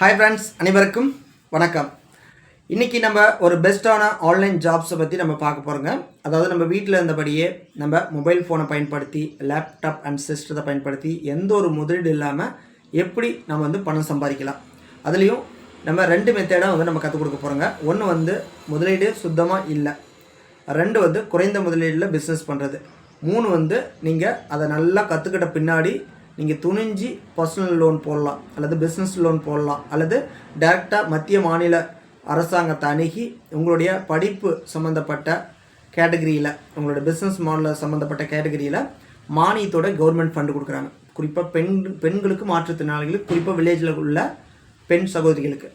Hi friends அனைவருக்கும் வணக்கம். இன்றைக்கி நம்ம ஒரு பெஸ்ட்டான ஆன்லைன் ஜாப்ஸை பற்றி நம்ம பார்க்க போகிறோங்க அதாவது நம்ம வீட்டில் இருந்தபடியே நம்ம மொபைல் ஃபோனை பயன்படுத்தி லேப்டாப் அண்ட் சிஸ்டத்தை பயன்படுத்தி எந்த ஒரு முதலீடு இல்லாமல் எப்படி நம்ம வந்து பணம் சம்பாதிக்கலாம். அதுலேயும் நம்ம ரெண்டு மெத்தேடாக வந்து நம்ம கற்றுக் கொடுக்க போகிறோங்க ஒன்று வந்து முதலீடு சுத்தமாக இல்லை. ரெண்டு வந்து குறைந்த முதலீடில் பிஸ்னஸ் பண்ணுறது மூணு வந்து நீங்கள் அதை நல்லா கற்றுக்கிட்ட பின்னாடி நீங்கள் துணிஞ்சு பர்சனல் லோன் போடலாம் அல்லது பிஸ்னஸ் லோன் போடலாம் அல்லது டேரெக்டாக மத்திய மாநில அரசாங்கத்தை அணுகி உங்களுடைய படிப்பு சம்மந்தப்பட்ட கேட்டகரியில் உங்களோட பிஸ்னஸ் மாடலில் சம்மந்தப்பட்ட கேட்டகரியில் மானியத்தோட கவர்மெண்ட் ஃபண்டு கொடுக்குறாங்க. குறிப்பாக பெண் பெண்களுக்கு மாற்றுத்திறனாளிகளுக்கு குறிப்பாக வில்லேஜில் உள்ள பெண் சகோதரிகளுக்கு.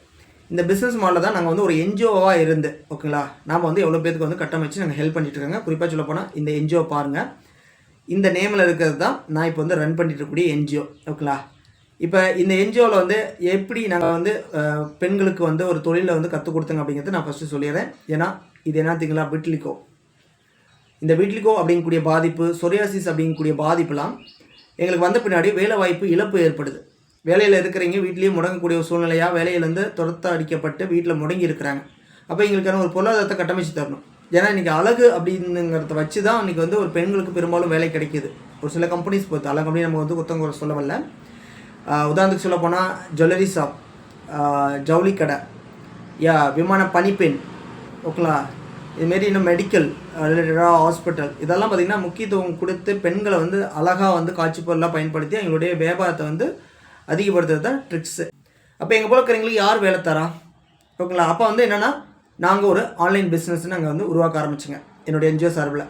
இந்த பிஸ்னஸ் மாடலில் தான் நாங்கள் வந்து ஒரு என்ஜிஓவாக இருந்து ஓகேங்களா நாம் வந்து எவ்வளோ பேருக்கு வந்து கட்டமைச்சு நாங்கள் ஹெல்ப் பண்ணிட்டு இருக்காங்க. குறிப்பாக சொல்ல போனால் இந்த என்ஜிஓ பாருங்கள் இந்த நேமில் இருக்கிறது தான் நான் இப்போ வந்து ரன் பண்ணிட்டு இருக்கக்கூடிய என்ஜிஓ ஓகேங்களா இப்போ இந்த என்ஜிஓவில் வந்து எப்படி நாங்கள் வந்து பெண்களுக்கு வந்து ஒரு தொழிலை வந்து கற்றுக் கொடுத்தங்க அப்படிங்கிறத நான் ஃபஸ்ட்டு சொல்லிடுறேன். ஏன்னா இது என்னத்தீங்களா விட்லிக்கோ இந்த விட்லிகோ அப்படிங்கக்கூடிய பாதிப்பு சொரியாசிஸ் அப்படிங்கக்கூடிய பாதிப்புலாம் எங்களுக்கு வந்த பின்னாடி வேலை வாய்ப்பு இழப்பு ஏற்படுது. வேலையில் இருக்கிறவங்க வீட்லேயே முடங்கக்கூடிய சூழ்நிலையாக வேலையிலேருந்து துரத்த அடிக்கப்பட்டு வீட்டில் முடங்கி இருக்கிறாங்க. அப்போ எங்களுக்கான ஒரு பொருளாதாரத்தை கட்டமைச்சு தரணும். ஏன்னா இன்றைக்கி அழகு அப்படிங்கிறத வச்சு தான் இன்றைக்கி வந்து ஒரு பெண்களுக்கு பெரும்பாலும் வேலை கிடைக்கிது. ஒரு சில கம்பெனிஸ் பொறுத்து அழகு கம்பெனி நம்ம வந்து குத்தங்க சொல்ல வரல உதாரணத்துக்கு சொல்ல போனால் ஜுவல்லரி ஷாப் ஜவுளி கடை யா விமான பனிப்பெண் ஓகேங்களா? இதுமாரி இன்னும் மெடிக்கல் ரிலேட்டடாக ஹாஸ்பிட்டல் இதெல்லாம் பார்த்திங்கன்னா முக்கியத்துவம் கொடுத்து பெண்களை வந்து அழகாக வந்து காட்சி பொருளாக பயன்படுத்தி எங்களுடைய வியாபாரத்தை வந்து அதிகப்படுத்துறது தான் ட்ரிக்ஸு அப்போ எங்கள் போல இருக்கிறவங்களுக்கு யார் வேலை தரா? ஓகேங்களா? அப்போ வந்து என்னென்னா நாங்கள் ஒரு ஆன்லைன் பிஸ்னஸ் நாங்கள் வந்து உருவாக்க ஆரம்பிச்சோங்க. என்னுடைய என்ஜிஓ சார்பில்.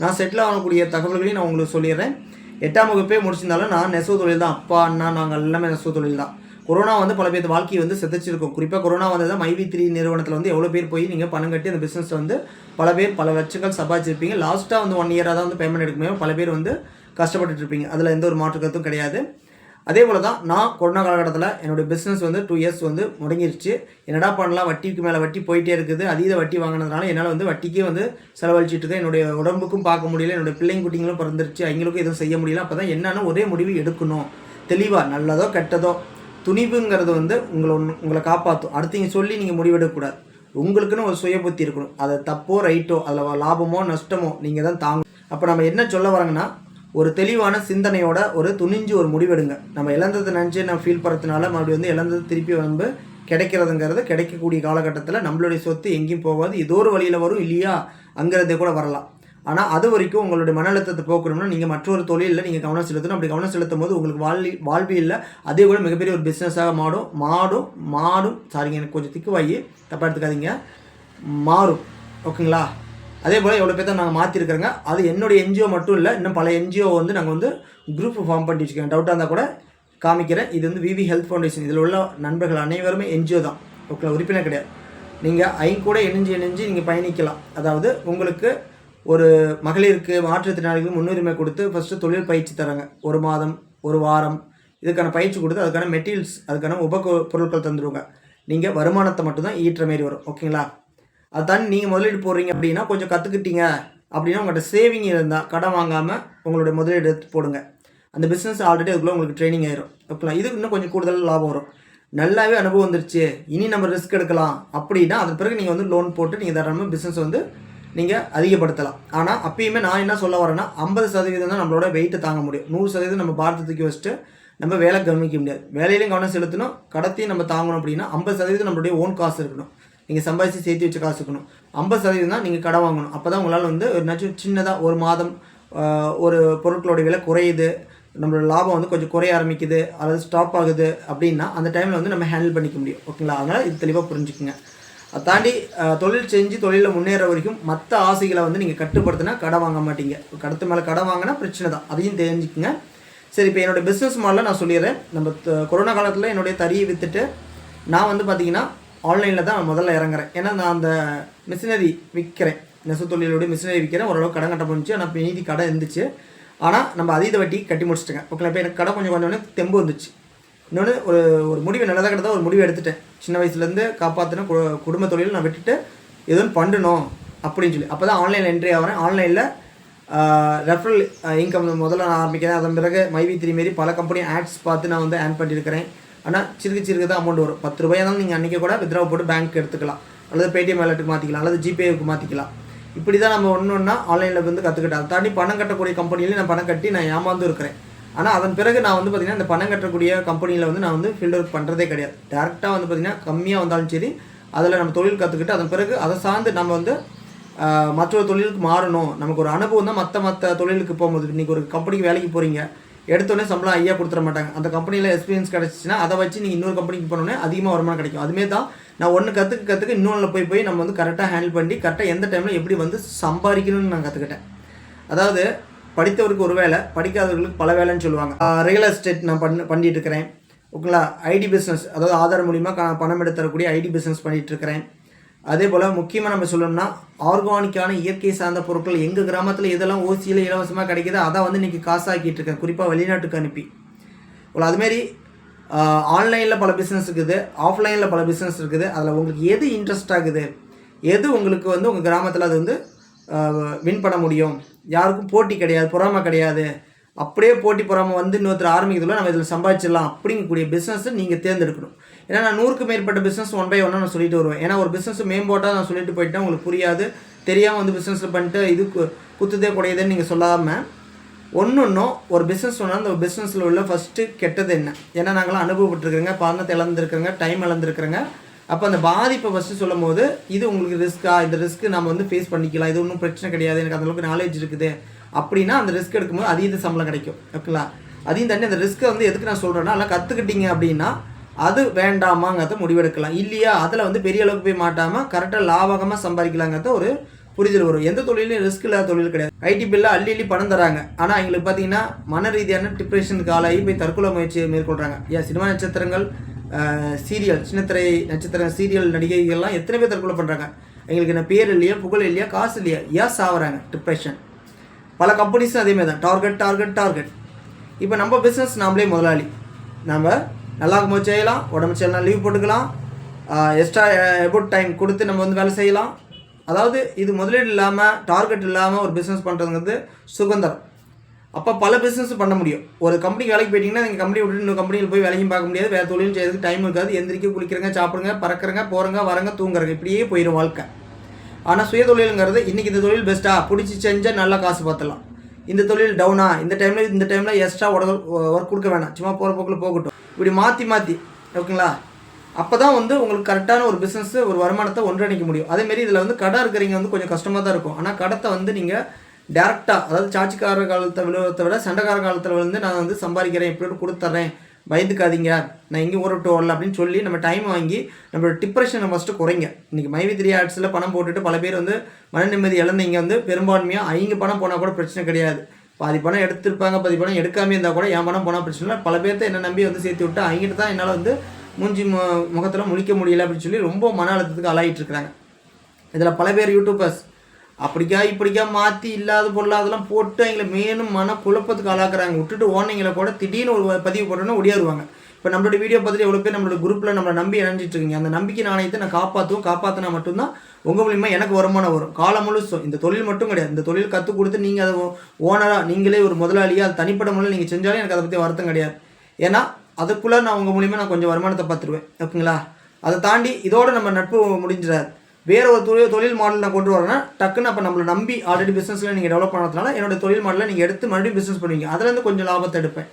நான் செட்டில் ஆகக்கூடிய தகவல்களையும் நான் உங்களுக்கு சொல்லிடுறேன். எட்டாம் வகுப்பே முடிச்சிருந்தாலும் நான் நெசவு தொழில் தான். அப்பா அண்ணா நாங்கள் எல்லாமே நெசவு தொழில் தான். கொரோனா வந்து பல பேர் வாழ்க்கையை வந்து செதைச்சிருக்கும். குறிப்பாக கொரோனா வந்தது தான் மைவி த்ரீ நிறுவனத்தில் வந்து எவ்வளோ பேர் போய் நீங்கள் பணம் கட்டி அந்த பிஸ்னஸ் வந்து பல பேர் பல லட்சங்கள் சம்பாதிச்சிருப்பீங்க. லாஸ்ட்டாக வந்து ஒன் இயராக தான் வந்து பேமெண்ட் எடுக்குமே பல பேர் வந்து கஷ்டப்பட்டுட்டு இருப்பீங்க. அதில் எந்த ஒரு மாற்று கருத்தும் கிடையாது. அதே போல் தான் நான் கொரோனா காலகட்டத்தில் என்னுடைய பிஸ்னஸ் வந்து டூ இயர்ஸ் வந்து முடங்கிருச்சு. என்னடா பண்ணலாம்? வட்டிக்கு மேலே வட்டி போயிட்டே இருக்குது. அதீத வட்டி வாங்கினதுனால என்னால் வந்து வட்டிக்கே வந்து செலவழிச்சிட்டு இருக்கேன். என்னுடைய உடம்புக்கும் பார்க்க முடியல. என்னுடைய பிள்ளைங்க குட்டிங்களும் பிறந்துருச்சு. அவங்களுக்கும் எதுவும் செய்ய முடியல. அப்போ தான் என்னென்னு ஒரே முடிவு எடுக்கணும். தெளிவாக நல்லதோ கெட்டதோ துணிவுங்கிறது வந்து உங்களை ஒன்று உங்களை காப்பாற்றும் அடுத்தவங்க சொல்லி நீங்கள் முடிவெடுக்கக்கூடாது. உங்களுக்குன்னு ஒரு சுய புத்தி இருக்கணும். அது தப்போ ரைட்டோ அதில் லாபமோ நஷ்டமோ நீங்கள் தான் தாங்க அப்போ நம்ம என்ன சொல்ல வரோங்கன்னா ஒரு தெளிவான சிந்தனையோட ஒரு துணிஞ்சு ஒரு முடிவெடுங்க. நம்ம இழந்ததை நினச்சி நம்ம ஃபீல் பண்ணுறதுனால மறுபடியும் வந்து இழந்தது திருப்பி வந்து கிடைக்கிறதுங்கிறது கிடைக்கக்கூடிய காலகட்டத்தில் நம்மளுடைய சொத்து எங்கேயும் போகாது. ஏதோ ஒரு வழியில் வரும் இல்லையா? அங்கிறதே கூட வரலாம். ஆனால் அது வரைக்கும் உங்களுடைய மன அழுத்தத்தை போக்கணும்னா நீங்கள் மற்றொரு தொழிலில் நீங்கள் கவனம் செலுத்தணும். அப்படி கவனம் செலுத்தும் போது உங்களுக்கு வாழ்வி வாழ்வியலில் அதே கூட மிகப்பெரிய ஒரு பிஸ்னஸாக மாடும் மாடும் மாடும். சாரிங்க எனக்கு கொஞ்சம் திக்குவாயி தப்பாக எடுத்துக்காதீங்க. மாறும். ஓகேங்களா அதே போல் எவ்வளோ பேர்த்த நாங்கள் மாற்றிருக்கிறோங்க அது என்னுடைய என்ஜிஓ மட்டும் இல்லை இன்னும் பல என்ஜிஓ வந்து நாங்கள் வந்து குரூப் ஃபார்ம் பண்ணி வச்சுக்கோங்க டவுட்டாக இருந்தால் கூட காமிக்கிறேன். இது வந்து விவி ஹெல்த் ஃபவுண்டேஷன் இதில் உள்ள நண்பர்கள் அனைவருமே என்ஜிஓ தான். ஓகே உறுப்பினர் கிடையாது. நீங்கள் ஐந்து கூட இணைஞ்சு இணைஞ்சு நீங்கள் பயணிக்கலாம். அதாவது உங்களுக்கு ஒரு மகளிருக்கு மாற்றுத்திறனாளிகளுக்கு முன்னுரிமை கொடுத்து ஃபஸ்ட்டு தொழில் பயிற்சி தராங்க. ஒரு மாதம் ஒரு வாரம் இதுக்கான பயிற்சி கொடுத்து அதுக்கான மெட்டீரியல்ஸ் அதுக்கான உப பொருட்கள் தந்துடுவாங்க நீங்கள் வருமானத்தை மட்டும்தான் ஈட்டுற மாரி வரும். ஓகேங்களா? அதான் நீங்கள் முதலீடு போடுறீங்க அப்படின்னா கொஞ்சம் கற்றுக்கிட்டீங்க அப்படின்னா உங்கள்கிட்ட சேவிங் இருந்தால் கடன் வாங்காமல் உங்களுடைய முதலீடு எடுத்து போடுங்க. அந்த பிஸ்னஸ் ஆல்ரெடி அதுக்குள்ளே உங்களுக்கு ட்ரைனிங் ஆயிரும். ஓகேங்களா? இதுக்கு இன்னும் கொஞ்சம் கூடுதல் லாபம் வரும். நல்லாவே அனுபவம் வந்துருச்சு. இனி நம்ம ரிஸ்க் எடுக்கலாம் அப்படின்னா அது பிறகு நீங்கள் வந்து லோன் போட்டு நீங்கள் தாராளமாக பிஸ்னஸ் வந்து நீங்கள் அதிகப்படுத்தலாம். ஆனால் அப்பயுமே நான் என்ன சொல்ல வரேன்னா ஐம்பது சதவீதம் தான் நம்மளோட வெயிட்டை தாங்க முடியும். நூறு சதவீதம் நம்ம பாரதத்துக்கு வச்சுட்டு நம்ம வேலை கவனிக்க முடியாது. வேலையிலையும் கவனம் செலுத்தணும். கடத்தையும் நம்ம தாங்கணும் அப்படின்னா ஐம்பது சதவீதம் நம்மளுடைய ஓன் காசு இருக்கணும். நீங்கள் சம்பாதிச்சு சேர்த்து வச்ச காசு இருக்கணும். ஐம்பது சதவீதம் தான் நீங்கள் கடை வாங்கணும். அப்போ தான் உங்களால் வந்து ஒரு நச்சு சின்னதாக ஒரு மாதம் ஒரு பொருட்களோட விலை குறையுது. நம்மளோட லாபம் வந்து கொஞ்சம் குறைய ஆரம்பிக்குது. அல்லது ஸ்டாப் ஆகுது அப்படின்னா அந்த டைமில் வந்து நம்ம ஹேண்டில் பண்ணிக்க முடியும். ஓகேங்களா அதனால் இது தெளிவாக புரிஞ்சுக்குங்க. அதை தாண்டி தொழில் செஞ்சு தொழிலில் முன்னேற வரைக்கும் மற்ற ஆசைகளை வந்து நீங்கள் கட்டுப்படுத்தினா கடை வாங்க மாட்டீங்க. கடத்து மேலே கடை வாங்கினா பிரச்சனை தான். அதையும் தெரிஞ்சுக்குங்க. சரி இப்போ என்னோட பிஸ்னஸ் மாடலில் நான் சொல்லிடுறேன். நம்ம கொரோனா காலத்தில் என்னுடைய தறியை விற்றுட்டு நான் வந்து பார்த்தீங்கன்னா ஆன்லைனில் தான் முதல்ல இறங்குறேன். ஏன்னா நான் அந்த மிஷினரி விற்கிறேன் நெசவு தொழிலோடைய மிஷினரி விற்கிறேன் ஓரளவு கடன் கட்ட முடிஞ்சு ஆனால் மீதி கடை இருந்துச்சு. ஆனால் நம்ம அதீத வட்டி கட்டி முடிச்சிட்டேங்க. ஓகே இப்போ எனக்கு கடை கொஞ்சம் கொஞ்சம் தெம்பு வந்துச்சு. இன்னொன்று ஒரு ஒரு முடிவு நல்லதாக கிட்ட ஒரு முடிவு எடுத்துட்டேன். சின்ன வயசுலேருந்து காப்பாற்றின குடும்ப தொழில் நான் விட்டுட்டு எதுவும் பண்ணணும் அப்படின்னு சொல்லி. அப்போ தான் ஆன்லைனில் என்ட்ரி ஆகிறேன். ஆன்லைனில் ரெஃபரல் இன்கம் முதல்ல நான் ஆரம்பிக்கிறேன். அதன் பிறகு மைவி த்ரீ மாரி பல கம்பெனி ஆட்ஸ் பார்த்து நான் வந்து ஆன் பண்ணியிருக்கிறேன். ஆனால் சிறுக சிறுக தான் அமௌண்ட் வரும். பத்து ரூபாய் இருந்தாலும் நீங்கள் அன்றைக்கி கூட வித்ரா போட்டு பேங்க் எடுத்துக்கலாம். அல்லது பேடிஎம் வேலெட்டுக்கு மாற்றிக்கலாம் அல்லது ஜிபேவுக்கு மாற்றிக்கலாம் இப்படி தான் நம்ம ஒன்று ஒன்றா ஆன்லைனில் வந்து கற்றுக்கிட்டேன் அதை தாண்டி பணம் கட்டக்கூடிய கம்பெனிலையும் நான் பணம் கட்டி நான் ஏமாந்து இருக்கிறேன். ஆனால் அதன் பிறகு நான் வந்து பார்த்திங்கன்னா இந்த பணம் கட்டக்கூடிய கம்பெனியில் வந்து நான் வந்து ஃபீல்டு ஒர்க் பண்ணுறதே கிடையாது. டேரெக்டாக வந்து பார்த்திங்கன்னா கம்மியாக வந்தாலும் சரி அதில் நம்ம தொழில் கற்றுக்கிட்டு அதன் பிறகு அதை சார்ந்து நம்ம வந்து மற்றொரு தொழிலுக்கு மாறணும். நமக்கு ஒரு அனுபவம் தான் மற்ற மற்ற தொழிலுக்கு போகும்போது. இன்றைக்கி ஒரு கம்பெனிக்கு வேலைக்கு போகிறீங்க எடுத்தோடனே சம்பளம் ஐயா கொடுத்துட மாட்டாங்க. அந்த கம்பெனியில் எக்ஸ்பீரியன்ஸ் கிடச்சிச்சின்னா அதை வச்சு நீங்கள் இன்னொரு கம்பெனிக்கு போனோடனே அதிகமாக வருமானம் கிடைக்கும். அதுமாரி தான் நான் ஒன்று கற்றுக்க கற்றுக்க இன்னொன்று போய் போய் நம்ம வந்து கரெக்டாக ஹேண்டில் பண்ணி கரெக்டாக எந்த டைமில் எப்படி வந்து சம்பாதிக்கணும்னு நான் கற்றுக்கிட்டேன் அதாவது படித்தவருக்கு ஒரு வேலை படிக்காதவர்களுக்கு பல வேலைன்னு சொல்லுவாங்க. ரியல் எஸ்டேட் நான் பண்ண பண்ணிட்டு இருக்கிறேன். ஓகேங்களா? ஐடி பிஸ்னஸ் அதாவது ஆதார் மூலிமா பணம் எடுத்து தரக்கூடிய ஐடி பிஸ்னஸ் பண்ணிகிட்டு இருக்கிறேன். அதே போல் முக்கியமாக நம்ம சொல்லணும்னா ஆர்கானிக்கான இயற்கை சார்ந்த பொருட்கள் எங்கள் கிராமத்தில் இதெல்லாம் ஓசியில் இலவசமாக கிடைக்கிதோ அதை வந்து இன்றைக்கி காசாக்கிட்டு இருக்கேன் குறிப்பாக வெளிநாட்டுக்கு அனுப்பி. ஒரு அதுமாரி ஆன்லைனில் பல பிஸ்னஸ் இருக்குது. ஆஃப்லைனில் பல பிஸ்னஸ் இருக்குது. அதில் உங்களுக்கு எது இன்ட்ரெஸ்ட் ஆகுது? எது உங்களுக்கு வந்து உங்கள் கிராமத்தில் அது வந்து வின் பண்ண முடியும்? யாருக்கும் போட்டி கிடையாது பொறாமை கிடையாது. அப்படியே போட்டி பொறாமை வந்து இன்னொருத்தர் ஆரம்பிக்கிறதுல நம்ம இதில் சம்பாதிச்சிடலாம். அப்படிங்கக்கூடிய பிஸ்னஸை நீங்கள் தேர்ந்தெடுக்கணும். ஏன்னா நான் நூறுக்கு மேற்பட்ட பிஸ்னஸ் ஒன் பை ஒன்னாக நான் சொல்லிட்டு வருவேன். ஏன்னா ஒரு பிஸ்னஸ் மேம்போட்டாக நான் சொல்லிட்டு போயிட்டேன் உங்களுக்கு புரியாது. தெரியாமல் வந்து பிஸ்னஸில் பண்ணிட்டு இது கு- குத்துதே குடையுதுன்னு நீங்கள் சொல்லாமல் ஒன்றொன்றும் ஒரு பிஸ்னஸ் சொன்னால் அந்த பிஸ்னஸில் உள்ள ஃபஸ்ட்டு கெட்டது என்ன? ஏன்னா நாங்களாம் அனுபவப்பட்டிருக்கிறோங்க பணத்தை இழந்திருக்கிறோங்க டைம் இழந்திருக்கிறோங்க. அப்போ அந்த பாதிப்பை ஃபஸ்ட்டு சொல்லும் போது இது உங்களுக்கு ரிஸ்க்காக இந்த ரிஸ்க்கு நம்ம வந்து ஃபேஸ் பண்ணிக்கலாம். இது ஒன்றும் பிரச்சனை கிடையாது. எனக்கு அந்தளவுக்கு நாலேஜ் இருக்குது. அப்படின்னா அந்த ரிஸ்க் எடுக்கும்போது அதீத சம்பளம் கிடைக்கும். ஓகேங்களா? அதையும் தாண்டி அந்த ரிஸ்க்கை வந்து எதுக்கு நான் சொல்கிறேன்னா எல்லாம் கற்றுக்கிட்டீங்க அப்படின்னா அது வேண்டாமாங்கிறத முடிவெடுக்கலாம். இல்லையா? அதில் வந்து பெரிய அளவுக்கு போய் மாட்டாமல் கரெக்டாக லாபகமாக சம்பாதிக்கலாங்கிறத ஒரு புரிதல் வரும். எந்த தொழிலும் ரிஸ்க் இல்லாத தொழில் கிடையாது. ஐடி பில்ல அள்ளி அள்ளி பணம் தராங்க. ஆனால் எங்களுக்கு பார்த்தீங்கன்னா மன ரீதியான டிப்ரெஷனுக்கு ஆளாகி போய் தற்கொலை முயற்சியை மேற்கொள்கிறாங்க ஏன்? சினிமா நட்சத்திரங்கள் சீரியல் சின்னத்திரை நட்சத்திர சீரியல் நடிகைகள்லாம் எத்தனை பேர் தற்கொலை பண்ணுறாங்க எங்களுக்கு என்ன பேர் இல்லையா புகழ் இல்லையா காசு இல்லையா? ஏன் சாவுறாங்க? டிப்ரெஷன் பல கம்பெனிஸும் அதேமாதிரி தான் டார்கெட் டார்கெட் டார்கெட் இப்போ நம்ம பிஸ்னஸ் நாமளே முதலாளி. நம்ம நல்லா இருக்கும்போது செய்யலாம். உடம்பு செய்யலாம் லீவ் போட்டுக்கலாம். எக்ஸ்ட்ரா எபோட் டைம் கொடுத்து நம்ம வந்து வேலை செய்யலாம். அதாவது இது முதலீடு இல்லாமல் டார்கெட் இல்லாமல் ஒரு பிஸ்னஸ் பண்ணுறதுங்கிறது சுதந்திரம். அப்போ பல பிஸ்னஸ் பண்ண முடியும். ஒரு கம்பெனிக்கு வேலைக்கு போயிட்டீங்கன்னா நீங்கள் கம்பெனி விட்டு இன்னொரு கம்பெனியில் போய் வேலையும் பார்க்க முடியாது. வேறு தொழிலும் செய்யறதுக்கு டைம் இருக்காது. எந்திரிக்க குளிக்கிறங்க சாப்பிடுங்க பறக்கிறங்க போகிறங்க வரங்க தூங்குறங்க. இப்படியே போயிடும் வாழ்க்கை. ஆனால் சுயதொழிலுங்கிறது இன்றைக்கி இந்த தொழில் பெஸ்ட்டாக பிடிச்சி செஞ்சால் நல்லா காசு பார்த்தலாம் இந்த தொழில் டவுனா இந்த டைமில் இந்த டைமில் எக்ஸ்ட்ரா ஒர்க் கொடுக்க வேணாம். சும்மா போகிற போக்கில் போகட்டும். இப்படி மாற்றி மாற்றி ஓகேங்களா? அப்போ தான் வந்து உங்களுக்கு கரெக்டான ஒரு பிஸ்னஸ் ஒரு வருமானத்தை ஒன்றிணைக்க முடியும். அதேமாரி இதில் வந்து கடை இருக்கிறவங்க வந்து கொஞ்சம் கஷ்டமாக தான் இருக்கும். ஆனால் கடத்தை வந்து நீங்கள் டேரெக்டாக அதாவது சாட்சிக்கார காலத்தை விழுவத்தை விட சண்டைக்கார காலத்தில் வந்து நான் வந்து சம்பாதிக்கிறேன் எப்படி கொடுத்துட்றேன். பயந்துக்காதீங்க. நான் எங்கேயும் ஊற விட்டு வரல அப்படின்னு சொல்லி நம்ம டைம் வாங்கி நம்மளோட டிப்ரெஷனை ஃபஸ்ட்டு குறைங்க. இன்றைக்கி மைவி த்ரீ ஆர்ட்ஸில் பணம் போட்டுட்டு பல பேர் வந்து மன நிம்மதி இழந்தீங்க வந்து பெரும்பான்மையாக அவங்க பணம் போனால் கூட பிரச்சனை கிடையாது. பாதி பணம் எடுத்திருப்பாங்க பாதி பணம் எடுக்காமே இருந்தால் கூட என் பணம் போனால் பிரச்சனை இல்லை. பல பேர்த்த என்ன நம்பி வந்து சேர்த்து விட்டு அவங்ககிட்ட தான் என்னால் வந்து மூஞ்சி மு முகத்தில் முழிக்க முடியல அப்படின்னு சொல்லி ரொம்ப மன அழுத்தத்துக்கு ஆளாயிட்டு இருக்கிறாங்க. இதில் பல பேர் யூடியூபர்ஸ் அப்படிக்கா இப்படிக்கா மாற்றி இல்லாத பொருளாக அதெல்லாம் போட்டு அவங்கள மேலும் மன குழப்பத்துக்கு ஆளாக்குறாங்க. விட்டுட்டு ஓனைங்களை கூட திடீர்னு ஒரு பதிவு போட்டோன்னா ஒடியாருவாங்க இப்போ நம்மளோட வீடியோ பார்த்துட்டு எவ்வளோ பேர் நம்மளோட குரூப்பில் நம்மளை நம்பி இணைஞ்சிட்டு இருக்கீங்க அந்த நம்பிக்கை நாணயத்தை நான் காப்பாற்றுவோம் காப்பாற்றினா மட்டும்தான் உங்கள் மூலியமாக எனக்கு வருமானம் வரும். காலம் முழுசும். இந்த தொழில் மட்டும் கிடையாது. இந்த தொழில் கற்றுக் கொடுத்து நீங்கள் அதை ஓனராக நீங்களே ஒரு முதலாளியாக அது தனிப்பட்ட முறையில் நீங்கள் செஞ்சாலும் எனக்கு அதை பற்றி வருத்தம் கிடையாது. ஏன்னா அதுக்குள்ளே நான் உங்கள் மூலியமாக நான் கொஞ்சம் வருமானத்தை பார்த்துருவேன். ஓகேங்களா? அதை தாண்டி இதோட நம்ம நட்பு முடிஞ்சிடாது. வேற ஒரு தொழில் தொழில் மாடல் நான் கொண்டு வரேன்னா டக்குன்னு அப்போ நம்மளை நம்பி ஆல்ரெடி பிஸ்னஸில் நீங்கள் டெவலப் பண்ணதுனால என்னோட தொழில் மாடலை நீங்கள் எடுத்து மறுபடியும் பிஸ்னஸ் பண்ணுவீங்க. அதுலேருந்து கொஞ்சம் லாபத்தை எடுப்பேன்.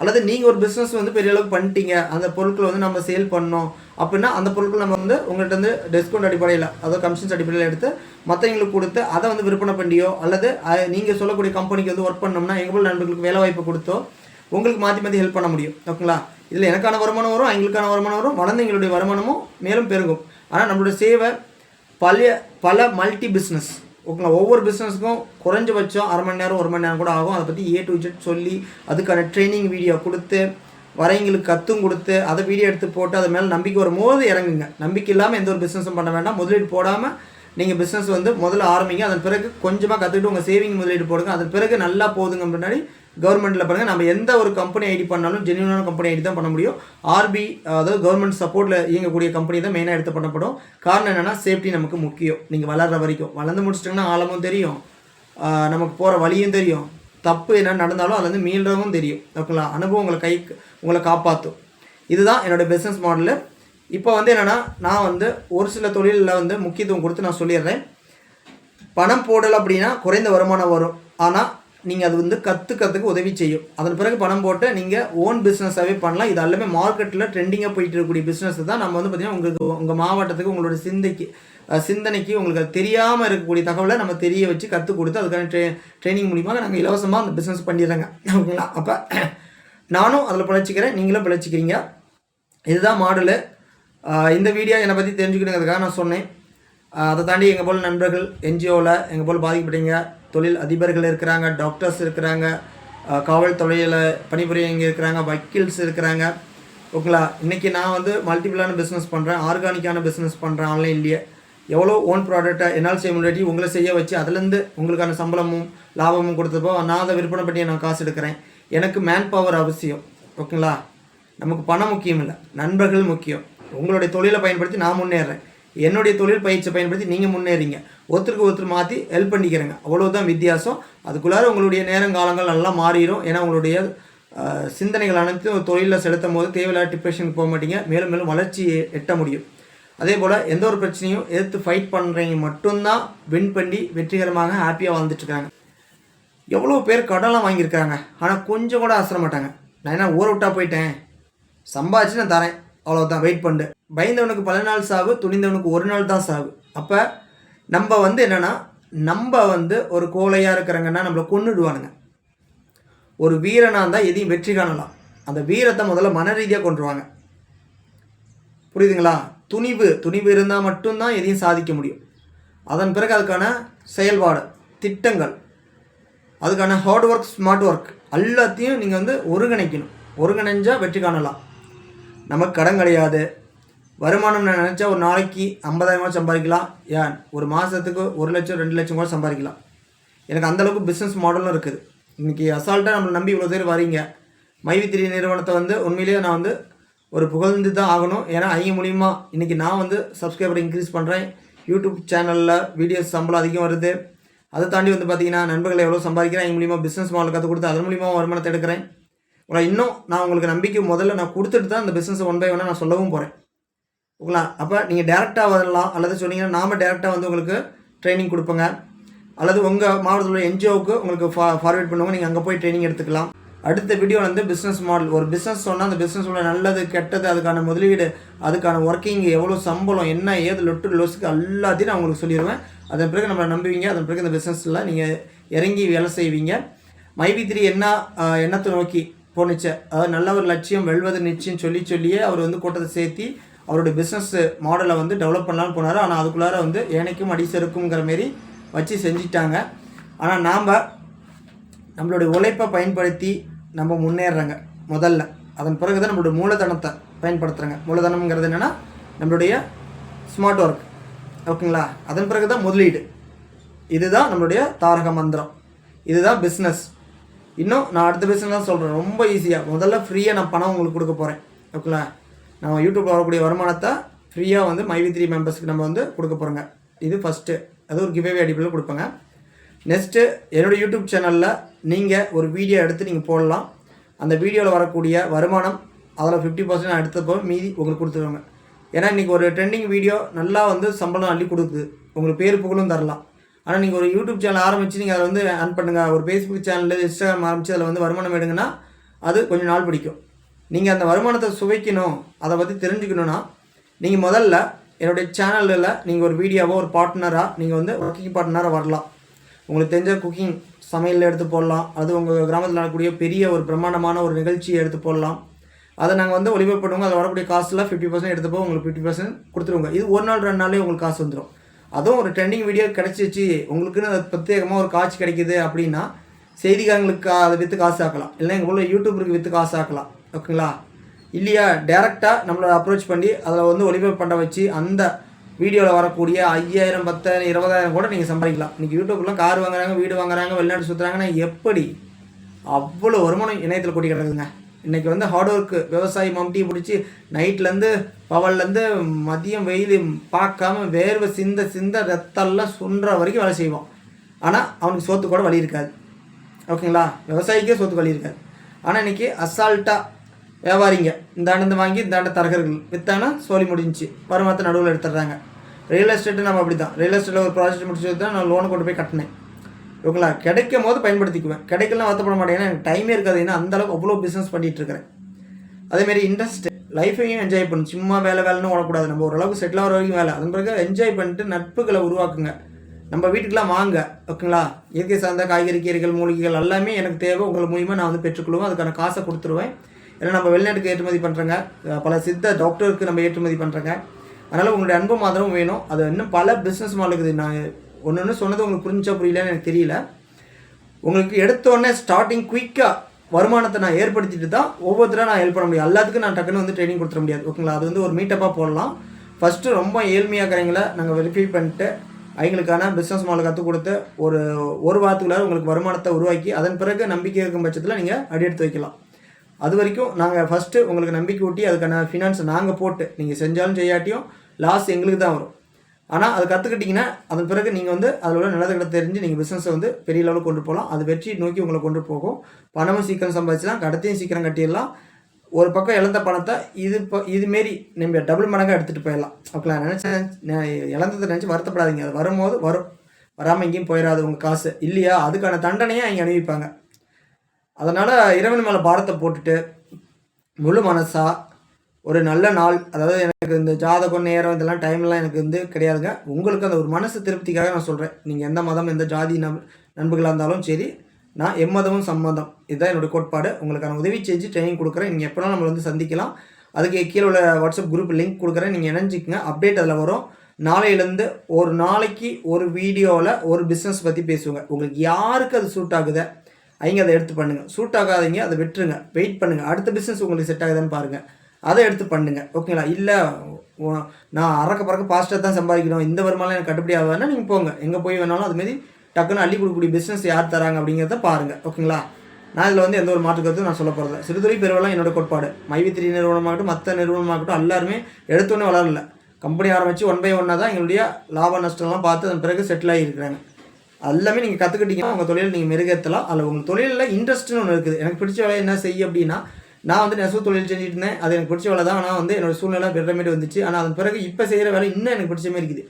அல்லது நீங்கள் ஒரு பிஸ்னஸ் வந்து பெரிய அளவுக்கு பண்ணிட்டீங்க அந்த பொருட்களை வந்து நம்ம சேல் பண்ணோம் அப்படின்னா அந்த பொருட்கள் நம்ம வந்து உங்கள்கிட்ட வந்து டிஸ்கவுண்ட் அடிப்படையில் அதாவது கமிஷன்ஸ் அடிப்படையில் எடுத்து மற்றவங்களுக்கு கொடுத்து அதை வந்து விற்பனை பண்ணியோ அல்லது நீங்கள் சொல்லக்கூடிய கம்பெனிக்கு வந்து ஒர்க் பண்ணோம்னா எங்கள் போல் நண்பர்களுக்கு வேலை வாய்ப்பு கொடுத்தோ உங்களுக்கு மாற்றி மாற்றி ஹெல்ப் பண்ண முடியும். ஓகேங்களா? இதில் எனக்கான வருமானம் வரும் எங்களுக்கான வருமானம் வரும் வளர்ந்தவங்களுடைய வருமானமும் மேலும் பெருகும். ஆனால் நம்மளோட சேவை பழைய பல மல்டி பிஸ்னஸ் ஓகேங்களா? ஒவ்வொரு பிஸ்னஸுக்கும் குறைஞ்சபட்சம் அரை மணி நேரம் ஒரு மணி நேரம் கூட ஆகும். அதை பற்றி ஏ டு ஜெட் சொல்லி அதுக்கான ட்ரைனிங் வீடியோ கொடுத்து வரவங்களுக்கு கத்தும் கொடுத்து அதை வீடியோ எடுத்து போட்டு அது மேலே நம்பிக்கை வரும்போது இறங்குங்க. நம்பிக்கை இல்லாமல் எந்த ஒரு பிஸ்னஸும் பண்ண வேண்டாம். முதலீடு போடாமல் நீங்கள் பிஸ்னஸ் வந்து முதல்ல ஆரம்பிங்க. அதன் பிறகு கொஞ்சமாக கற்றுக்கிட்டு உங்கள் சேவிங் முதலீடு போடுங்க. அதன் பிறகு நல்லா போதுங்க முன்னாடி கவர்மெண்ட்டில் பாருங்கள் நம்ம எந்த ஒரு கம்பெனி ஐடி பண்ணாலும் ஜென்யூனான கம்பெனி ஐடி தான் பண்ண முடியும். ஆர்பி அதாவது கவர்மெண்ட் சப்போர்ட்டில் இயங்கக்கூடிய கம்பெனி தான் மெயினாக எடுத்து பண்ணப்படும். காரணம் என்னென்னா சேஃப்டி நமக்கு முக்கியம். நீங்கள் வளர்ற வரைக்கும். வளர்ந்து முடிச்சிட்டிங்கன்னா ஆழமும் தெரியும். நமக்கு போகிற வழியும் தெரியும். தப்பு என்ன நடந்தாலும் அதுலேருந்து மீளவும் தெரியும். ஓகேங்களா? அனுபவம் உங்களை கை உங்களை காப்பாற்றும் இதுதான் என்னோட பிஸ்னஸ் மாடலு இப்போ வந்து என்னென்னா நான் வந்து ஒரு சில தொழிலில் வந்து முக்கியத்துவம் கொடுத்து நான் சொல்லிடுறேன். பணம் போடலை அப்படின்னா குறைந்த வருமானம் வரும். ஆனால் நீங்கள் அது வந்து கற்றுக்கிறதுக்கு உதவி செய்யும். அதன் பிறகு பணம் போட்டு நீங்கள் ஓன் பிஸ்னஸாகவே பண்ணலாம். இது எல்லாமே மார்க்கெட்டில் ட்ரெண்டிங்காக போயிட்டு இருக்கக்கூடிய பிஸ்னஸ் தான். நம்ம வந்து பார்த்திங்கன்னா உங்களுக்கு உங்கள் மாவட்டத்துக்கு உங்களோட சிந்தைக்கு சிந்தனைக்கு உங்களுக்கு அது தெரியாமல் இருக்கக்கூடிய தகவலை நம்ம தெரிய வச்சு கற்றுக் கொடுத்து அதுக்கான ட்ரெ ட்ரைனிங் மூலியமாக நாங்கள் இலவசமாக அந்த பிஸ்னஸ் பண்ணிடுறேங்க. ஓகேங்களா? அப்போ நானும் அதில் பிழைச்சிக்கிறேன். நீங்களும் பிழைச்சிக்கிறீங்க. இதுதான் மாடலு இந்த வீடியோ என்னை பற்றி தெரிஞ்சுக்கணுங்கிறதுக்காக நான் சொன்னேன். அதை தாண்டி எங்கள் போல் நண்பர்கள் என்ஜிஓவில் எங்கள் போல் பாதிக்கப்பட்டீங்க தொழில் அதிபர்கள் இருக்கிறாங்க டாக்டர்ஸ் இருக்கிறாங்க காவல்துறையில் பணிபுரியவங்க இருக்கிறாங்க வக்கீல்ஸ் இருக்கிறாங்க. ஓகேங்களா? இன்றைக்கி நான் வந்து மல்டிபிளான பிஸ்னஸ் பண்ணுறேன் ஆர்கானிக்கான பிஸ்னஸ் பண்ணுறேன் ஆன்லைன்லேயே எவ்வளோ ஓன் ப்ராடக்ட்டை என்னால் செய்ய முடியாட்டி உங்களை செய்ய வச்சு அதுலேருந்து உங்களுக்கான சம்பளமும் லாபமும் கொடுத்தப்போ நான் அதை விற்பனை பண்ணி நான் காசு எடுக்கிறேன். எனக்கு மேன் பவர் அவசியம். ஓகேங்களா? நமக்கு பணம் முக்கியம் இல்லை நண்பர்கள் முக்கியம். உங்களுடைய தொழிலை பயன்படுத்தி நான் முன்னேறேன். என்னுடைய தொழில் பயிற்சியை பயன்படுத்தி நீங்கள் முன்னேறீங்க. ஒருத்தருக்கு ஒருத்தர் மாற்றி ஹெல்ப் பண்ணிக்கிறேங்க. அவ்வளோதான் வித்தியாசம். அதுக்குள்ளார உங்களுடைய நேரங்காலங்கள் நல்லா மாறிடும். ஏன்னா உங்களுடைய சிந்தனைகள் அனைத்தும் தொழிலில் செலுத்தும் போது தேவையில்லாத டிப்ரெஷனுக்கு போக மாட்டீங்க. மேலும் மேலும் வளர்ச்சி எட்ட முடியும். அதே போல் எந்த ஒரு பிரச்சனையும் எதிர்த்து ஃபைட் பண்ணுறவங்க மட்டும்தான் வின் பண்ணி வெற்றிகரமாக ஹாப்பியாக வாழ்ந்துட்டுருக்காங்க எவ்வளோ பேர் கடன்லாம் வாங்கியிருக்காங்க. ஆனால் கொஞ்சம் கூட அசர மாட்டாங்க. நான் என்ன ஊரை விட்டா போயிட்டேன்? சம்பாதிச்சு நான் தரேன். அவ்வளோதான் வெயிட் பண்ணு பயந்தவனுக்கு பல நாள் சாவு துணிந்தவனுக்கு ஒரு நாள் தான் சாவு. அப்போ நம்ம வந்து என்னென்னா நம்ம வந்து ஒரு கோழையாக இருக்கிறாங்கன்னா நம்மளை கொன்னுடுவானுங்க. ஒரு வீரனாக இருந்தால் எதையும் வெற்றி காணலாம். அந்த வீரத்தை முதல்ல மன ரீதியாக கொண்டுருவாங்க புரியுதுங்களா? துணிவு துணிவு இருந்தால் மட்டும்தான் எதையும் சாதிக்க முடியும். அதன் பிறகு அதுக்கான செயல்பாடு திட்டங்கள் அதுக்கான ஹார்ட் ஒர்க் ஸ்மார்ட் ஒர்க் எல்லாத்தையும் நீங்கள் வந்து ஒருங்கிணைக்கணும். ஒருங்கிணைஞ்சால் வெற்றி காணலாம். நமக்கு கடன் கிடையாது. வருமானம் நான் நினச்சா ஒரு நாளைக்கு ஐம்பதாயிரம் கூட சம்பாதிக்கலாம். ஏன்? ஒரு மாதத்துக்கு ஒரு லட்சம் ரெண்டு லட்சம் கூட சம்பாதிக்கலாம். எனக்கு அந்தளவுக்கு பிஸ்னஸ் மாடலும் இருக்குது. இன்றைக்கி அசால்ட்டாக நம்மளை நம்பி இவ்வளோ பேர் வரீங்க. மைவித்திரி நிறுவனத்தை வந்து உண்மையிலேயே நான் வந்து ஒரு புகழ்ந்து தான் ஆகணும். ஏன்னா அவங்க மூலிமா இன்றைக்கி நான் வந்து சப்ஸ்கிரைபர் இன்க்ரீஸ் பண்ணுறேன் யூடியூப் சேனலில் வீடியோஸ் சம்பளம் அதிகம் வருது. அதை தாண்டி வந்து பார்த்தீங்கன்னா நண்பர்களை எவ்வளோ சம்பாதிக்கிறேன் அவங்க மூலிமா பிஸ்னஸ் மாடல் கற்றுக் கொடுத்து அதன் மூலிமா வருமானத்தை எடுக்கிறேன். உங்களை இன்னும் நான் உங்களுக்கு நம்பிக்கை முதல்ல நான் கொடுத்துட்டு தான் இந்த பிஸ்னஸ் ஒன் பை ஒன்னாக நான் சொல்லவும் போகிறேன் ஓகேங்களா? அப்போ நீங்கள் டேரெக்டாக வரலாம். அல்லது சொன்னீங்கன்னா நாம் டேரெக்டாக வந்து உங்களுக்கு ட்ரைனிங் கொடுப்போங்க. அல்லது உங்கள் மாவட்டத்தில் உள்ள என்ஜிஓவுக்கு உங்களுக்கு ஃபா ஃபார்வேர்ட் பண்ணுவோம். நீங்கள் அங்கே போய் ட்ரைனிங் எடுத்துக்கலாம். அடுத்த வீடியோ வந்து பிஸ்னஸ் மாடல் ஒரு பிஸ்னஸ் சொன்னால் அந்த பிஸ்னஸ் உள்ள நல்லது கெட்டது அதுக்கான முதலீடு அதுக்கான ஒர்க்கிங் எவ்வளோ சம்பளம் என்ன ஏது லொட்டு லொசுக்கு எல்லாத்தையும் நான் உங்களுக்கு சொல்லிடுவேன் அதன் பிறகு நம்மளை நம்புவீங்க. அதன் பிறகு இந்த பிஸ்னஸில் நீங்கள் இறங்கி வேலை செய்வீங்க. மைவி த்ரீ என்ன எண்ணத்தை நோக்கி போணுச்சு? அதாவது நல்ல ஒரு லட்சியம் வெல்வது நிச்சயம் சொல்லி சொல்லியே அவர் வந்து கூட்டத்தை சேர்த்தி அவருடைய பிஸ்னஸ் மாடலை வந்து டெவலப் பண்ணலான்னு போனார். ஆனால் அதுக்குள்ளார வந்து ஏனைக்கும் அடிசருக்குங்கிற மாரி வச்சு செஞ்சிட்டாங்க. ஆனால் நாம் நம்மளுடைய உழைப்பை பயன்படுத்தி நம்ம முன்னேறுறாங்க முதல்ல. அதன் பிறகு தான் நம்மளுடைய மூலதனத்தை பயன்படுத்துகிறாங்க மூலதனம்ங்கிறது என்னென்னா நம்மளுடைய ஸ்மார்ட் ஒர்க் ஓகேங்களா? அதன் பிறகு தான் முதலீடு. இதுதான் நம்மளுடைய தாரக மந்திரம். இதுதான் பிஸ்னஸ் இன்னும் நான் அடுத்த பிஸ்னஸ் தான் சொல்கிறேன் ரொம்ப ஈஸியாக முதல்ல ஃப்ரீயாக நான் பணம் உங்களுக்கு கொடுக்க போகிறேன் ஓகேங்களா? நம்ம யூடியூப்பில் வரக்கூடிய வருமானத்தை ஃப்ரீயாக வந்து மைவி த்ரீ மெம்பர்ஸ்க்கு நம்ம வந்து கொடுக்க போகிறோங்க இது ஃபஸ்ட்டு அது ஒரு கிவேவே அடிப்படையில் கொடுப்பேங்க. நெக்ஸ்ட்டு என்னுடைய யூடியூப் சேனலில் நீங்கள் ஒரு வீடியோ எடுத்து நீங்கள் போடலாம். அந்த வீடியோவில் வரக்கூடிய வருமானம் அதில் ஃபிஃப்டி பர்சன்ட் நான் எடுத்தப்போ மீதி உங்களுக்கு கொடுத்துருவாங்க. ஏன்னா இன்றைக்கி ஒரு ட்ரெண்டிங் வீடியோ நல்லா வந்து சம்பளம் அள்ளி கொடுக்குது. உங்களுக்கு பேர் புகழும் தரலாம். ஆனால் நீங்கள் ஒரு யூடியூப் சேனல் ஆரம்பித்து நீங்கள் அதை வந்து அன் பண்ணுங்கள் ஒரு ஃபேஸ்புக் சேனல் இன்ஸ்டாகிராம் ஆரம்பித்து அதில் வந்து வருமானம் எடுங்கன்னா அது கொஞ்சம் நாள் பிடிக்கும். நீங்கள் அந்த வருமானத்தை சுவைக்கணும் அதை பற்றி தெரிஞ்சுக்கணுன்னா நீங்கள் முதல்ல என்னுடைய சேனலில் நீங்கள் ஒரு வீடியோவோ ஒரு பார்ட்னராக நீங்கள் வந்து ஒர்க்கிங் பார்ட்னராக வரலாம். உங்களுக்கு தெரிஞ்ச குக்கிங் சமையலில் எடுத்து போடலாம். அது உங்கள் கிராமத்தில் நடக்கக்கூடிய பெரிய ஒரு பிரம்மாண்டமான ஒரு நிகழ்ச்சியை எடுத்து போடலாம். அதை நாங்கள் வந்து ஒளிபரப்பு அதில் வரக்கூடிய காசில் ஃபிஃப்டி பர்சன்ட் எடுத்துப்போம் உங்களுக்கு ஃபிஃப்டி பர்சன்ட் கொடுத்துருவோங்க. இது ஒரு நாள் ரெண்டு நாளே உங்களுக்கு காசு வந்துடும் அதுவும் ஒரு ட்ரெண்டிங் வீடியோ கிடச்சிச்சு. உங்களுக்குன்னு அது பிரத்யேகமாக ஒரு காட்சி கிடைக்கிது அப்படின்னா செய்திகாரங்களுக்கு அதை விற்று காசு ஆக்கலாம் இல்லை எங்கள் ஊரில் யூடியூபருக்கு விற்று காசு ஆக்கலாம் ஓகேங்களா? இல்லையா? டேரெக்டாக நம்மளை அப்ரோச் பண்ணி அதில் வந்து ஒளிபரப்பு பண்ண வச்சு அந்த வீடியோவில் வரக்கூடிய ஐயாயிரம் பத்தாயிரம் இருபதாயிரம் கூட நீங்கள் சம்பாதிக்கலாம். இன்றைக்கி யூடியூப்லாம் கார் வாங்குறாங்க வீடு வாங்குறாங்க வெளிநாடு சுற்றுறாங்கன்னா எப்படி? அவ்வளோ வருமானம் இணையத்தில் கொட்டி கிடக்குதுங்க. இன்றைக்கி வந்து ஹார்ட் ஒர்க்கு விவசாயி மம்டி பிடிச்சி நைட்லேருந்து பவல்லேருந்து மதியம் வெயில் பார்க்காம வேர்வை சிந்த சிந்த ரத்தெல்லாம் சுன்ற வரைக்கும் வேலை செய்வோம். ஆனால் அவனுக்கு சோத்து கூட வழி இருக்காது. ஓகேங்களா? விவசாயிக்கே சோத்து வழி இருக்காது. ஆனால் இன்றைக்கி அசால்ட்டாக வியாபாரிங்க. இந்த ஆண்டு வாங்கி இந்த ஆண்டு தரகர்கள். விற்றாங்கன்னா சோலி முடிஞ்சிச்சு. வருமானத்தை நடுவில் எடுத்துடுறாங்க. ரியல் எஸ்டேட்டு நம்ம அப்படி தான் ரியல் எஸ்டேட்டில் ஒரு ப்ராஜெக்ட் முடிச்சு தான் நான் லோனை கொண்டு போய் கட்டினேன். ஓகேங்களா கிடைக்கும் போது பயன்படுத்திக்குவேன். கிடைக்கலாம் வருத்தப்பட மாட்டேன். ஏன்னா எனக்கு டைமே இருக்காது. ஏன்னா அந்தளவுக்கு அவ்வளோ பிஸ்னஸ் பண்ணிகிட்டு இருக்கிறேன் அதேமாரி இன்ட்ரெஸ்ட் லைஃபையும் என்ஜாய் பண்ணணும் சும்மா வேலை வேலைன்னு ஓடக்கூடாது. நம்ம ஓரளவுக்கு செட்டில் ஆகிற வரைக்கும் வேலை. அதன் பிறகு என்ஜாய் பண்ணிட்டு நட்புகளை உருவாக்குங்க. நம்ம வீட்டுக்கெலாம் வாங்க. ஓகேங்களா? இயற்கை சார்ந்த காய்கறி கீரைகள் மூலிகைகள் எல்லாமே எனக்கு தேவை. உங்கள் மூலியமாக நான் வந்து பெற்றுக்கொள்வேன். அதுக்கான காசை கொடுத்துருவேன். ஏன்னா நம்ம வெளிநாட்டுக்கு ஏற்றுமதி பண்ணுறங்க பல சித்த டாக்டருக்கு நம்ம ஏற்றுமதி பண்ணுறங்க அதனால் உங்களுடைய அன்பு மாத்திரம் வேணும். அது இன்னும் பல பிஸ்னஸ் மாடல் நான் ஒன்று ஒன்று சொன்னது உங்களுக்கு புரிஞ்சா புரியலன்னு எனக்கு தெரியல. உங்களுக்கு எடுத்தோடனே ஸ்டார்டிங் குயிக்காக வருமானத்தை நான் ஏற்படுத்திட்டு தான் ஒவ்வொருத்தராக நான் ஹெல்ப் பண்ண முடியும். எல்லாத்துக்கும் நான் டக்குன்னு வந்து ட்ரைனிங் கொடுத்துட முடியாது. ஓகேங்களா அது வந்து ஒரு மீட்டப்பாக போடலாம். ஃபஸ்ட்டு ரொம்ப ஏழ்மையாக்கிறவங்கள நாங்கள் வெரிஃபை பண்ணிட்டு அவங்களுக்கான பிஸ்னஸ் மாடல் கற்றுக் கொடுத்து ஒரு ஒரு வாரத்துக்குள்ளார உங்களுக்கு வருமானத்தை உருவாக்கி அதன் பிறகு நம்பிக்கை இருக்கும் பட்சத்தில் நீங்கள் அடி எடுத்து வைக்கலாம். அது வரைக்கும் நாங்கள் ஃபஸ்ட்டு உங்களுக்கு நம்பிக்கை ஊட்டி அதுக்கான ஃபினான்ஸை நாங்கள் போட்டு நீங்கள் செஞ்சாலும் செய்யாட்டியும் லாஸ் எங்களுக்கு தான் வரும். ஆனால் அது கற்றுக்கிட்டிங்கன்னா அதன் பிறகு நீங்கள் வந்து அதில் உள்ள நல்லதுகளை தெரிஞ்சு நீங்கள் பிஸ்னஸை வந்து பெரிய லெவலில் கொண்டு போகலாம். அது வெற்றி நோக்கி உங்களை கொண்டு போகும். பணமும் சீக்கிரம் சம்பாதிச்சலாம் கடத்தையும் சீக்கிரம் கட்டிடலாம். ஒரு பக்கம் இழந்த பணத்தை இது இப்போ இதுமாரி நம்ம டபுள் மடங்காக எடுத்துகிட்டு போயிடலாம். ஓகேங்களா நினச்சேன். இழந்ததை நினச்சி வருத்தப்படாதீங்க. அது வரும்போது வரும். வராமல் எங்கேயும் போயிடாது உங்கள் காசு. இல்லையா? அதுக்கான தண்டனையை இங்கே அனுபவிப்பாங்க அதனால் இறைவன் மேலே பாரத்தை போட்டுட்டு முழு மனசாக ஒரு நல்ல நாள் அதாவது எனக்கு இந்த ஜாதகம் நேரம் இதெல்லாம் டைம்லாம் எனக்கு வந்து கிடையாதுங்க. உங்களுக்கு அந்த ஒரு மனசு திருப்திக்காக நான் சொல்கிறேன் நீங்கள் எந்த மதம் எந்த ஜாதி நம் நண்பர்களாக இருந்தாலும் சரி நான் எம்மதமும் சம்மதம் இதுதான் என்னுடைய கோட்பாடு. உங்களுக்கான உதவி செஞ்சு ட்ரைனிங் கொடுக்குறேன். நீங்கள் எப்போனா நம்ம வந்து சந்திக்கலாம். அதுக்கு கீழே உள்ள வாட்ஸ்அப் குரூப் லிங்க் கொடுக்குறேன். நீங்கள் இணைஞ்சிக்கங்க. அப்டேட் அதில் வரும். நாளையிலேருந்து ஒரு நாளைக்கு ஒரு வீடியோவில் ஒரு பிஸ்னஸ் பற்றி பேசுவேங்க. உங்களுக்கு யாருக்கு அது சூட் ஆகுதோ? அவங்க அதை எடுத்து பண்ணுங்கள் சூட் ஆகாதீங்க அதை விட்டுருங்க. வெயிட் பண்ணுங்கள் அடுத்த பிஸ்னஸ் உங்களுக்கு செட் ஆகுதான்னு பாருங்கள் அதை எடுத்து பண்ணுங்கள் ஓகேங்களா இல்லை நான் அறக்க பறக்க பாஸ்ட்டாக தான் சம்பாதிக்கணும். இந்த வருமானம் எனக்கு கட்டுப்படி ஆகாதுன்னா நீங்கள் போங்க. எங்கே போய் வேணாலும் அதுமாரி டக்குன்னு அள்ளி கொடுக்கக்கூடிய பிஸ்னஸ் யார் தராங்க அப்படிங்கிறத பாருங்கள் ஓகேங்களா நான் இதில் வந்து எந்த ஒரு மாற்று கருத்தும் நான் சொல்ல போகிறேன் சிறுதுறை பெருவெல்லாம் என்னோட கோட்பாடு. மைவித்திரி நிறுவனமாகட்டும் மற்ற நிறுவனமாகட்டும் எல்லாருமே எடுத்தோன்னே வளரல. கம்பெனி ஆரம்பித்து ஒன் பை ஒன்னாக தான் எங்களுடைய லாப நஷ்டம்லாம் பார்த்து அதன் பிறகு செட்டில் ஆகியிருக்கிறாங்க எல்லாமே நீங்கள் கற்றுக்கிட்டீங்கன்னா உங்கள் தொழில் நீங்கள் மெருகேற்றலாம் அதில் உங்கள் தொழிலில் இன்ட்ரெஸ்ட்னு ஒன்று இருக்குது. எனக்கு பிடிச்ச வேலையை என்ன செய்ய அப்படின்னா நான் வந்து நெசவு தொழில் செஞ்சுட்டு இருந்தேன். அது எனக்கு பிடிச்ச வேலை தான். ஆனால் வந்து என்னோட சூழ்நிலை பெற மாதிரி வந்துச்சு. ஆனால் அதன் பிறகு இப்போ செய்கிற வேலை இன்னும் எனக்கு பிடிச்ச மாதிரி இருக்குது.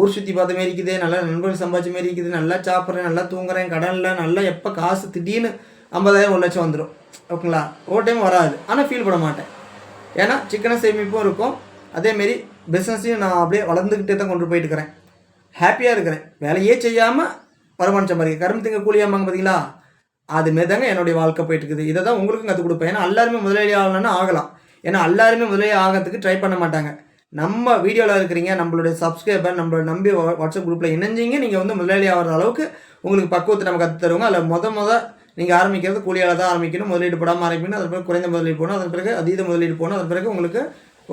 ஊர் சுற்றி பார்த்த மாரி இருக்குது. நல்லா நண்பர்கள் சம்பாதிச்ச மாரி இருக்குது. நல்லா சாப்பிட்றேன் நல்லா தூங்குறேன் கடனில் நல்லா எப்போ காசு திடீர்னு ஐம்பதாயிரம் ஒரு லட்சம் வந்துடும் ஓகேங்களா? ஒரு டைம் வராது. ஆனால் ஃபீல் பண்ண மாட்டேன். ஏன்னா சிக்கனை சேமிப்பும் இருக்கும். அதேமாரி பிஸ்னஸையும் நான் அப்படியே வளர்ந்துக்கிட்டே தான் கொண்டு போயிட்டு இருக்கிறேன். ஹாப்பியாக இருக்கிறேன். வேலையே செய்யாமல் வருமானம் சம்பாதிக்க கரும்பு திங்க கூலியாமாங்க பார்த்தீங்களா அதுமாரி தாங்க என்னுடைய வாழ்க்கை போயிட்டு இருக்குது இதை தான் உங்களுக்கும் கற்றுக் கொடுப்பேன். ஏன்னா எல்லாருமே முதலாளி ஆகலன்னா ஆகலாம். ஏன்னா எல்லாருமே முதலாளி ஆகிறதுக்கு ட்ரை பண்ண மாட்டாங்க. நம்ம வீடியோவில் இருக்கிறீங்க நம்மளுடைய சப்ஸ்கிரைபர் நம்மளோட நம்பி வாட்ஸ்அப் குரூப்பில் இணைஞ்சிங்க நீங்கள் வந்து முதலாளி ஆகிற அளவுக்கு உங்களுக்கு பக்குவத்தை நம்ம கற்று தருவோங்க. அதில் முத முத நீங்கள் ஆரம்பிக்கிறது கூலியால் தான் ஆரம்பிக்கணும். முதலீடு போடாமல் ஆரம்பிக்கணும். அதன் பிறகு குறைந்த முதலீடு போகணும். அதன் பிறகு அதீத முதலீடு போகணும். அதன் பிறகு உங்களுக்கு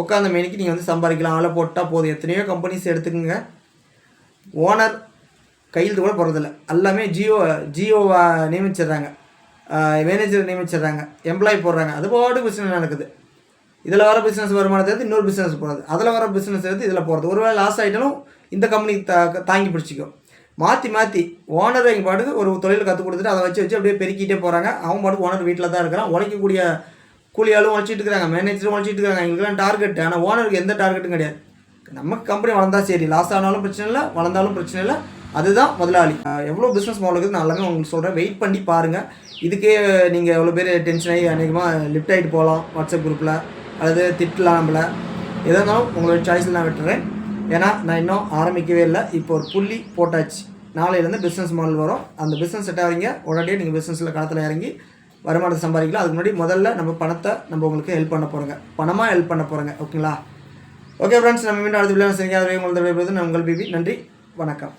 உட்காந்த மேனிக்கு நீங்கள் வந்து சம்பாதிக்கலாம். ஆளை போட்டால் போதும். எத்தனையோ கம்பெனிஸ் எடுத்துக்கோங்க. ஓனர் கையெழுத்து கூட போகிறதில்ல எல்லாமே ஜியோ ஜியோவை நியமிச்சிடுறாங்க. மேனேஜர் நியமிச்சிடுறாங்க. எம்ப்ளாயி போடுறாங்க. அது பாட்டு பிஸ்னஸ் நடக்குது. இதில் வர பிஸ்னஸ் வருமானத்தை எடுத்து இன்னொரு பிஸ்னஸ் போகிறது அதில் வர பிஸ்னஸ் எடுத்து இதில் போகிறது ஒருவேளை லாஸ் ஆகிட்டாலும் இந்த கம்பெனி தா தாங்கி பிடிச்சிக்கும். மாற்றி மாற்றி ஓனர் எங்கள் பாட்டுக்கு ஒரு தொழில் கற்றுக் கொடுத்துட்டு அதை வச்சு வச்சு அப்படியே பெருக்கிட்டே போகிறாங்க அவன் பாட்டுக்கு ஓனர் வீட்டில் தான் இருக்கிறான். உழைக்கக்கூடிய கூலியாலும் உழைச்சிட்டு இருக்கிறாங்க மேனேஜரும் உழைச்சிட்டு இருக்காங்க. எங்களுக்குலாம் டார்கெட் ஆனால் ஓனருக்கு எந்த டார்கெட்டும் கிடையாது. நமக்கு கம்பெனி வளர்ந்தால் சரி. லாஸ் ஆனாலும் பிரச்சனை இல்லை. வளர்ந்தாலும் பிரச்சனை இல்லை. அதுதான் முதலாளி. எவ்வளோ பிஸ்னஸ் மாடல் இருக்குது நான் எல்லாமே உங்களுக்கு சொல்கிறேன் வெயிட் பண்ணி பாருங்கள் இதுக்கே நீங்கள் எவ்வளோ பேர் டென்ஷன் ஆகி அநேகமாக லிஃப்ட் ஆகிட்டு போகலாம் வாட்ஸ்அப் குரூப்பில் அல்லது திட்டலாம் நம்மளை. எதாக இருந்தாலும் உங்களோட சாய்ஸில் நான் விட்டுறேன். ஏன்னா நான் இன்னும் ஆரம்பிக்கவே இல்லை. இப்போ ஒரு புள்ளி போட்டாச்சு. நாளையிலேருந்து பிஸ்னஸ் மாடல் வரும். அந்த பிஸ்னஸ் செட் ஆகிறீங்க உடனடியே நீங்கள் பிஸ்னஸில் களத்தில் இறங்கி வருமானத்தை சம்பாதிக்கலாம். அதுக்கு முன்னாடி முதல்ல நம்ம பணத்தை நம்ம உங்களுக்கு ஹெல்ப் பண்ண போகிறோங்க பணமாக ஹெல்ப் பண்ண போகிறோங்க ஓகேங்களா ஓகே ஃப்ரெண்ட்ஸ் நம்ம மீண்டும் அடுத்த விளையாட சரியாக உங்களுக்கு நான் உங்கள் பிபி. நன்றி. வணக்கம்.